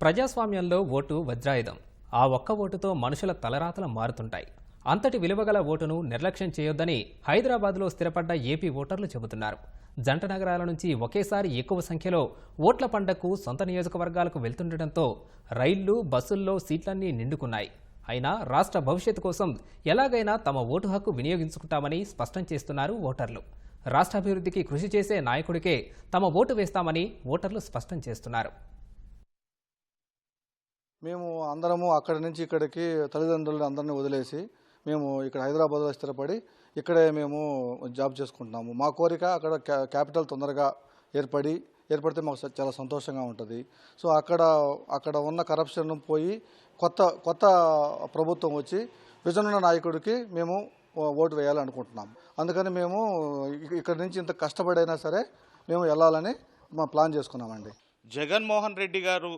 ప్రజాస్వామ్యంలో ఓటు వజ్రాయుధం. ఆ ఒక్క ఓటుతో మనుషుల తలరాతలు మారుతుంటాయి. అంతటి విలువగల ఓటును నిర్లక్ష్యం చేయొద్దని హైదరాబాద్లో స్థిరపడ్డ ఏపీ ఓటర్లు చెబుతున్నారు. జంట నగరాల నుంచి ఒకేసారి ఎక్కువ సంఖ్యలో ఓట్ల పండకు సొంత నియోజకవర్గాలకు వెళ్తుండటంతో రైళ్ళు బస్సుల్లో సీట్లన్నీ నిండుకున్నాయి. అయినా రాష్ట్ర భవిష్యత్తు కోసం ఎలాగైనా తమ ఓటు హక్కు వినియోగించుకుంటామని స్పష్టం చేస్తున్నారు ఓటర్లు. రాష్ట్రాభివృద్ధికి కృషి చేసే నాయకుడికే తమ ఓటు వేస్తామని ఓటర్లు స్పష్టం చేస్తున్నారు. మేము అందరము అక్కడి నుంచి ఇక్కడికి తల్లిదండ్రులను అందరినీ వదిలేసి మేము ఇక్కడ హైదరాబాద్లో స్థిరపడి ఇక్కడే మేము జాబ్ చేసుకుంటున్నాము. మా కోరిక అక్కడ క్యా క్యాపిటల్ తొందరగా ఏర్పడి ఏర్పడితే మాకు చాలా సంతోషంగా ఉంటుంది. సో అక్కడ అక్కడ ఉన్న కరప్షన్ పోయి కొత్త కొత్త ప్రభుత్వం వచ్చి విజనున్న నాయకుడికి మేము ఓటు వేయాలనుకుంటున్నాం అందుకని మేము ఇక్కడ నుంచి ఇంత కష్టపడైనా సరే మేము వెళ్ళాలని మా ప్లాన్ చేసుకున్నామండి. జగన్మోహన్ రెడ్డి గారు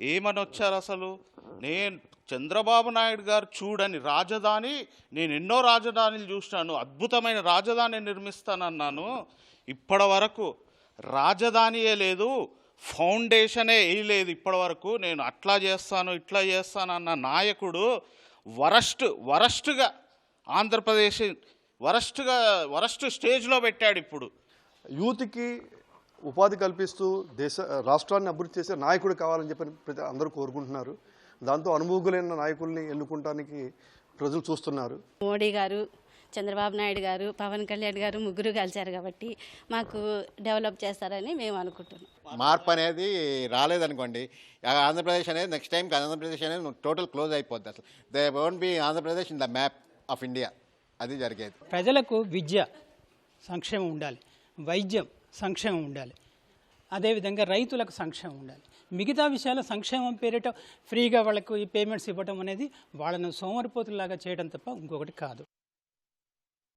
ఏమని వచ్చారు అసలు నేను చంద్రబాబు నాయుడు గారు చూడని రాజధాని నేను ఎన్నో రాజధానులు చూసినాను అద్భుతమైన రాజధాని నిర్మిస్తానన్నాను. ఇప్పటి వరకు రాజధానియే లేదు ఫౌండేషనే వేయలేదు ఇప్పటి వరకు నేను అట్లా చేస్తాను ఇట్లా చేస్తాను అన్న నాయకుడు వరస్ట్ వరస్ట్గా ఆంధ్రప్రదేశ్ వరస్ట్గా వరస్ట్ స్టేజ్లో పెట్టాడు ఇప్పుడు. యూత్కి ఉపాధి కల్పిస్తూ దేశ రాష్ట్రాన్ని అభివృద్ధి చేసే నాయకుడు కావాలని చెప్పి ప్రతి అందరూ కోరుకుంటున్నారు. దాంతో అనుభవగులైన నాయకుల్ని ఎన్నుకుంటానికి ప్రజలు చూస్తున్నారు. మోడీ గారు చంద్రబాబు నాయుడు గారు పవన్ కళ్యాణ్ గారు ముగ్గురు కలిశారు కాబట్టి మాకు డెవలప్ చేస్తారని మేము అనుకుంటున్నాం. మార్పు అనేది రాలేదనుకోండి ఆంధ్రప్రదేశ్ అనేది నెక్స్ట్ టైం ఆంధ్రప్రదేశ్ అనేది టోటల్ క్లోజ్ అయిపోద్ది అసలు. They won't be Andhra Pradesh in the map of India అది జరిగేది. ప్రజలకు విద్య సంక్షేమం ఉండాలి. వైద్యం సంక్షేమం ఉండాలి. అదేవిధంగా రైతులకు సంక్షేమం ఉండాలి. మిగతా విషయాల సంక్షేమం పేరిట ఫ్రీగా వాళ్ళకు ఈ పేమెంట్స్ ఇవ్వడం అనేది వాళ్ళను సోమరిపోతులాగా చేయడం తప్ప ఇంకొకటి కాదు.